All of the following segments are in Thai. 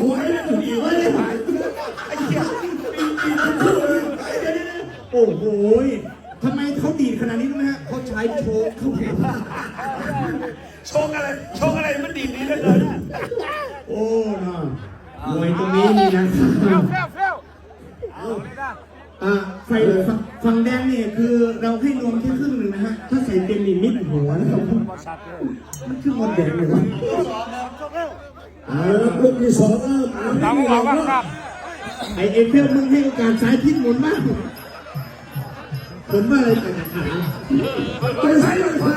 โหไอ้เนี่ยดีเว้ยไอ้เหี้ยโอ้โหทำไมเขาดีดขนาดนี้รู้ไหมฮะเขาใช้โชว์เขาเห็นโชงอะไรโชงอะไรมันดีดีเหลือเกินอะโอ้น่ะมวยตรงนี้นี่นะครับเฟลเฟลเอาเลยนะอ่าไฟฝั่งฝั่งแดงเนี่ยคือเราให้รวมแค่ครึ่งหนึ่งนะฮะ ถ้าใส่เต็มนี่มิดหัวนะครับมันคือหมดแดงเลยวะ เอาละลูกที่สองเออตามหวังว่าครับไอเอ็นเพื่อนมึงให้โอกาสสายทิศหมุนมากผมว่าอะไรแต่ขาไปซ้ายไปขวา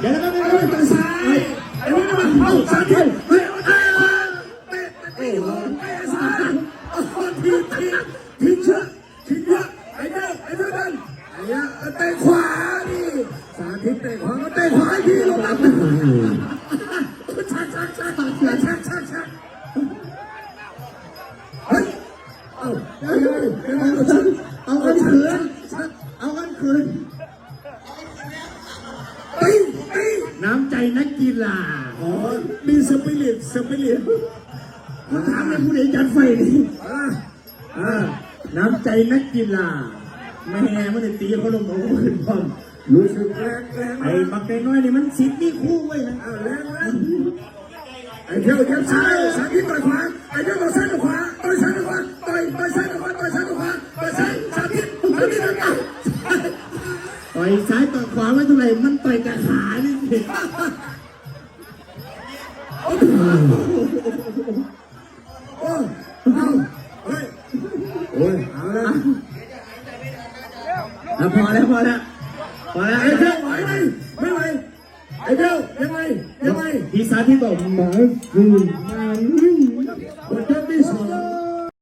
เดี๋ยวแล้วก็ไม่ไปรู้ไปซ้ายไอ้นี่มันเอาซ้ายทีเฮ้ยเตะเตะเตะเตะซ้ายโอ้โหทีทีทีเชื่อทีเยอะไอ้เด้อไอ้เด้อนั่นไอ้เนี้ยเตะขวานี่ เอ้าเฮ้ยเฮ้ยเฮ้ยเอากันคืนเอากันคืนตีตีน้ำใจนักกีฬาอ๋อมีสปิริตสปิริตเขาถามในผู้ใดจัดไฟนี่น้ำใจนักกีฬาแม่ไมันได้ตีเขาลงมาขึ้นพร้อมรู้สึกแรงแรงไอ้บักน้อยนี่มันสิทธิ์มีคู่ไว้นะแรงแรงไอ้เที่ยวเที่ยวซ้ายสาธิตต่อยขวาไอ้เที่ยวต่อยซ้ายต่อยขวา ต่อยซ้ายต่อยขวาไม่เท่าไหร่มันต่อยกับขานี่สิโอ้เอาเฮ้ยโอ้ยเอาละอะพอแล้วพอแล้วพอแล้วไอ้เที่ยวไหวไหมไม่ไหวไอ้เที่ยวยังไงยังไงพี่สาธิตบอกหมาคืนมานึ่งคน